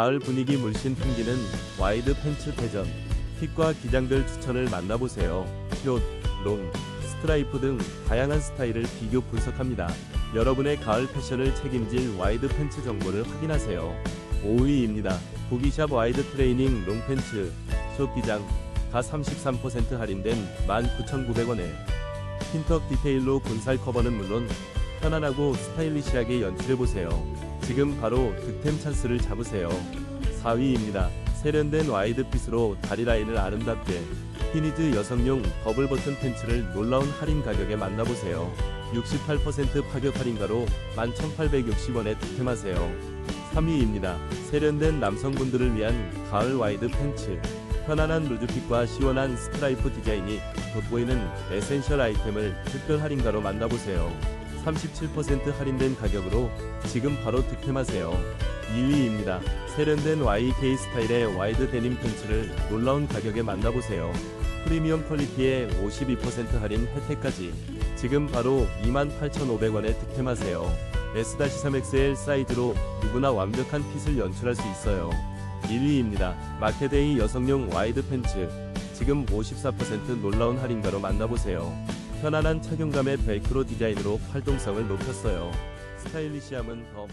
가을 분위기 물씬 풍기는 와이드 팬츠 대전. 핏과 기장들 추천을 만나보세요. 숏, 롱, 스트라이프 등 다양한 스타일을 비교 분석합니다. 여러분의 가을 패션을 책임질 와이드 팬츠 정보를 확인하세요. 5위입니다. 고기샵 와이드 트레이닝 롱 팬츠, 숏 기장, 가 33% 할인된 19,900원에 핀턱 디테일로 군살 커버는 물론 편안하고 스타일리시하게 연출해보세요. 지금 바로 득템 찬스를 잡으세요. 4위입니다. 세련된 와이드 핏으로 다리 라인을 아름답게 티니즈 여성용 더블 버튼 팬츠를 놀라운 할인 가격에 만나보세요. 68% 파격 할인가로 11,860원에 득템하세요. 3위입니다. 세련된 남성분들을 위한 가을 와이드 팬츠. 편안한 루즈핏과 시원한 스트라이프 디자인이 돋보이는 에센셜 아이템을 특별 할인가로 만나보세요. 37% 할인된 가격으로 지금 바로 득템하세요. 2위입니다. 세련된 YK 스타일의 와이드 데님 팬츠를 놀라운 가격에 만나보세요. 프리미엄 퀄리티에 52% 할인 혜택까지 지금 바로 28,500원에 득템하세요. S-3XL 사이즈로 누구나 완벽한 핏을 연출할 수 있어요. 1위입니다. 마케데이 여성용 와이드 팬츠 지금 54% 놀라운 할인가로 만나보세요. 편안한 착용감의 벨크로 디자인으로 활동성을 높였어요. 스타일리시함은 더